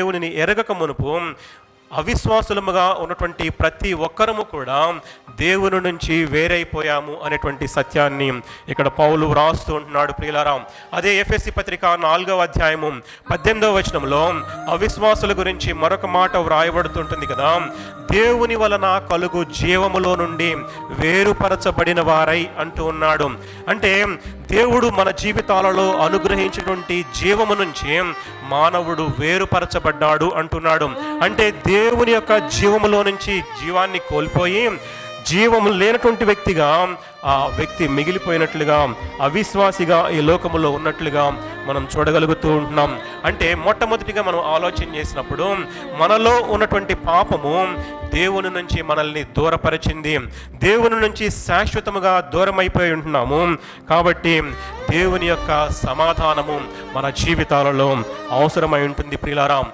దేవుని ఎరగక మునుపు అవిశ్వాసులముగా ఉన్నటువంటి ప్రతి ఒక్కరము కూడా దేవుని నుంచి వేరైపోయాము అనేటువంటి సత్యాన్ని ఇక్కడ పౌలు వ్రాస్తూ ఉంటున్నాడు ప్రియులారాం. అదే ఎఫ్ఎస్సి పత్రిక నాలుగవ అధ్యాయము పద్దెనిమిదవ వచనంలో అవిశ్వాసుల గురించి మరొక మాట వ్రాయబడుతుంటుంది కదా. దేవుని వలన కలుగు జీవములో నుండి వేరుపరచబడిన వారై అంటూ ఉన్నాడు. అంటే దేవుడు మన జీవితాలలో అనుగ్రహించినటువంటి జీవము నుంచి మానవుడు వేరుపరచబడ్డాడు అంటున్నాడు. అంటే దేవుని యొక్క జీవములో నుంచి జీవాన్ని కోల్పోయి జీవము లేనటువంటి వ్యక్తిగా ఆ వ్యక్తి మిగిలిపోయినట్లుగా అవిశ్వాసిగా ఈ లోకములో ఉన్నట్లుగా మనం చూడగలుగుతూ ఉంటున్నాం. అంటే మొట్టమొదటిగా మనం ఆలోచన చేసినప్పుడు మనలో ఉన్నటువంటి పాపము దేవుని నుంచి మనల్ని దూరపరిచింది. దేవుని నుంచి శాశ్వతముగా దూరమైపోయి ఉంటున్నాము. కాబట్టి దేవుని యొక్క సమాధానము మన జీవితాలలో అవసరమై ఉంటుంది ప్రియులారా.